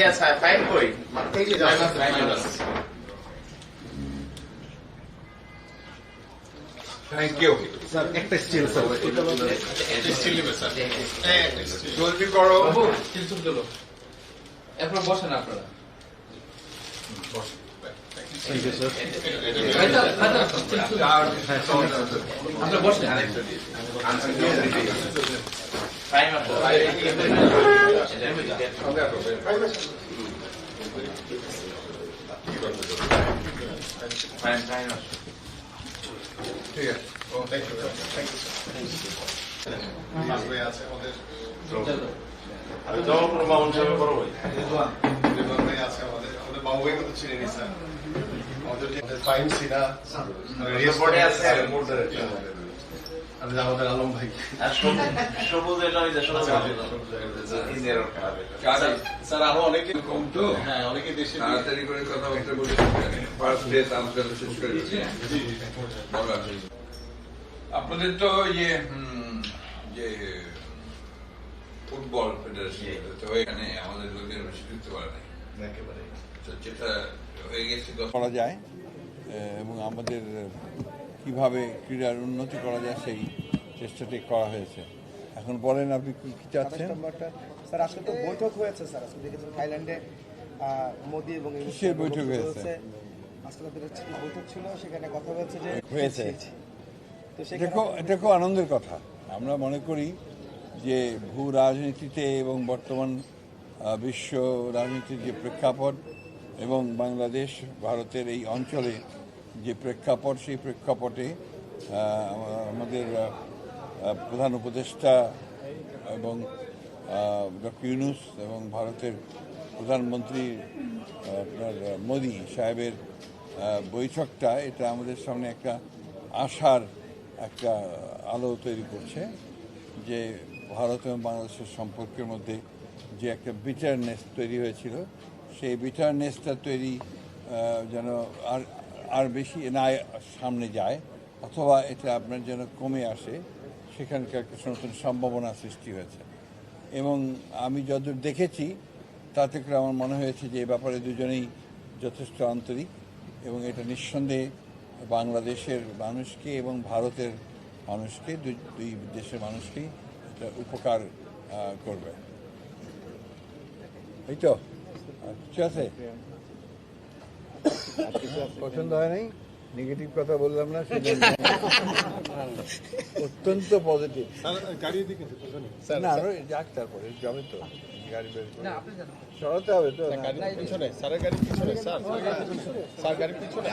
yes, I find কই? এই যে যাচ্ছে। Minus. থ্যাংক ইউ স্যার একটা স্টিল স্যার জলদি করো। এরপর বসেন আপনারা। Thank you sir. ভাইটা, ভাইটা, আপনারা বসেন। Time up. ঠিক আছে থ্যাংক ইউ থ্যাংক ইউ আছে আমাদের আমি মামুন সাহেবের বড় ভাই। ভাই আছে আমাদের আমাদের বাবু ভাই যে আমাদের আলম ভাই। আর সবুজ- সবুজ এটা ওই যে সবুজ ইন্ডিয়ার খেলা এটা। স্যার আরও অনেকে কম তো? হ্যাঁ অনেকে দেশে তাড়াতাড়ি করে কথাবার্তা বলে। ফার্স্ট ডেট আলোচনা শেষ করে আপনাদের তো ইয়ে যে ফুটবল ফেডারেশন তো এখানে আমাদের লোকের বেশি ঢুকতে পারে নাই একেবারে। তো যেটা হয়ে গেছে করা যায় এবং আমাদের কীভাবে ক্রীড়ার উন্নতি করা যায় সেই চেষ্টাটি করা হয়েছে। এখন বলেন আপনি কি কি চাচ্ছেন? স্যার আজকে তো বৈঠক হয়েছে স্যার। আজকে দেখেছেন থাইল্যান্ডে মোদি এবং কিসের বৈঠক হয়েছে? আজকে বৈঠক ছিল সেখানে কথা হয়েছে যে হয়েছে। তো এটা খুব আনন্দের কথা। আমরা মনে করি যে ভূ রাজনীতিতে এবং বর্তমান বিশ্ব রাজনীতির যে প্রেক্ষাপট এবং বাংলাদেশ ভারতের এই অঞ্চলে যে প্রেক্ষাপট, সেই প্রেক্ষাপটে আমাদের প্রধান উপদেষ্টা এবং ডক্টর ইউনুস এবং ভারতের প্রধানমন্ত্রী আপনার মোদি সাহেবের বৈঠকটা, এটা আমাদের সামনে একটা আশার একটা আলো তৈরি করছে যে ভারত এবং বাংলাদেশের সম্পর্কের মধ্যে যে একটা বিটারনেস তৈরি হয়েছিল, সেই বিটারনেসটা তৈরি যেন আর আর বেশি না সামনে যায়, অথবা এটা আপনার যেন কমে আসে, সেখানকার কিছু নতুন সম্ভাবনা সৃষ্টি হয়েছে। এবং আমি যতদূর দেখেছি, তাতে করে আমার মনে হয়েছে যে এ ব্যাপারে দুজনেই যথেষ্ট আন্তরিক এবং এটা নিঃসন্দেহে বাংলাদেশের মানুষকে এবং ভারতের মানুষকে, দুই দেশের মানুষকেই এটা উপকার করবে। এই তো? আর কিছু আছে। পছন্দ হয় নাই নেগেটিভ কথা বললাম না অত্যন্ত পজিটিভ না আরও যাক তারপরে যাবে তো গাড়ি বের করে। না আপনি জানো সরাতে হবে তো গাড়ির গাড়ি পিছনে স্যারের গাড়ি পিছনে স্যার স্যার পিছনে